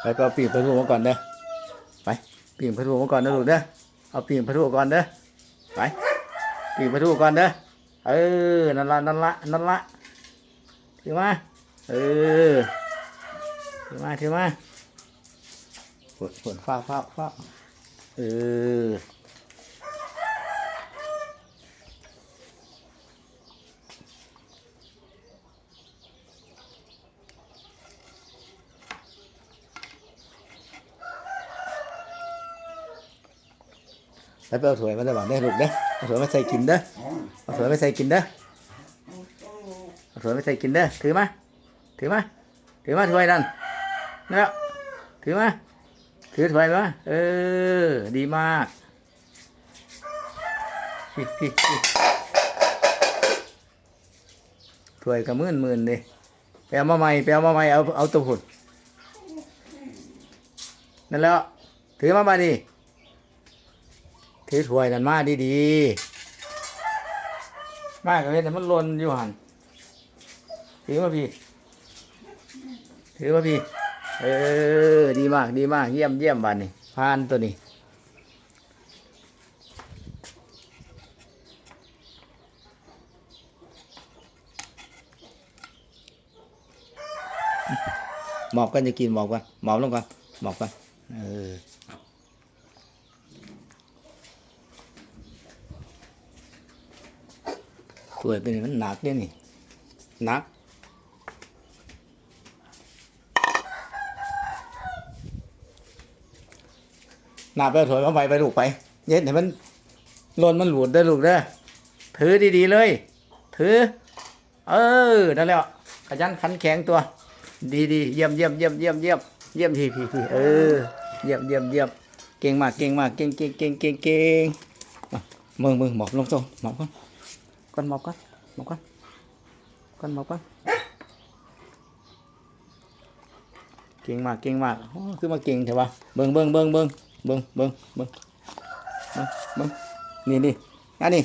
ไปไปเอาปีกพะทูมาก่อนเด้อไปปีกพะทูมาก่อนนะลูกเด้อเอาปีกพะทูก่อนเด้อไปปีกพะทูก่อนเด้อเออนั่นละนั่นละนั่นละถือมาเออถือมาถือมาฝนฝนฟ้าฟ้าฟ้าเออ แล้วไปเอาถ้วยมาได้บ้างได้อลูกเด้อเอาถ้วยมาใส่กินเด้อเอาถ้วยมาใส่กินเด้อเอาถ้วยมาใส่กินเด้อถือมาถือมาถือมาถ้วยนั่นนั่นแล้วถือมาถือถ้วยมาเออ ดีมากถ้วยก็มื่นมื่นๆเลยไปเอามาใหม่ไปเอามาใหม่เอาเอาตัวหุ่นนั่นแล้วถือมามาดิ ถือถ้วยนั่นมาดีๆมากับเฮ็ดให้มันล่นอยู่หันถือมาพี่ ถือมาพี่ เออ ดีมากดีมาก เยี่ยมเยี่ยมบันนี่พานตัวนี้หมอบกันจะกินหมอบกันหมอบลงก่อนหมอบกันเออ ถ้วยเป็นมันหนักเนี่ยนี่หนักหนักไปเอยมาไปไปลูกไป เย็ดให้มันล่นมันหลุดได้อลูกเด้อถือดีๆเลย ถือ เออนั่นแหละขยันขันแข็งตัว ดีๆเยี่ยมเยี่ยมเยี่ยมเยี่ยมเยี่ยมเยี่ยมทีพี่พี่เออเยี่ยมเยี่ยมเยี่ยมเก่งมากเก่งมากเก่งเก่งเก่งเก่งเก่งมามึงมึงหมอบลงโซ่หมอบก่อน con mọc con mọc con con mọc con เก่งมากเก่งมากคือมาเก่งเถอะวะเบิ่งเบิ่งเบิ่งเบิ่งเบิ่งเบิ่งเบิ่งเบิ่งเบิ่งนี่นี่อันนี้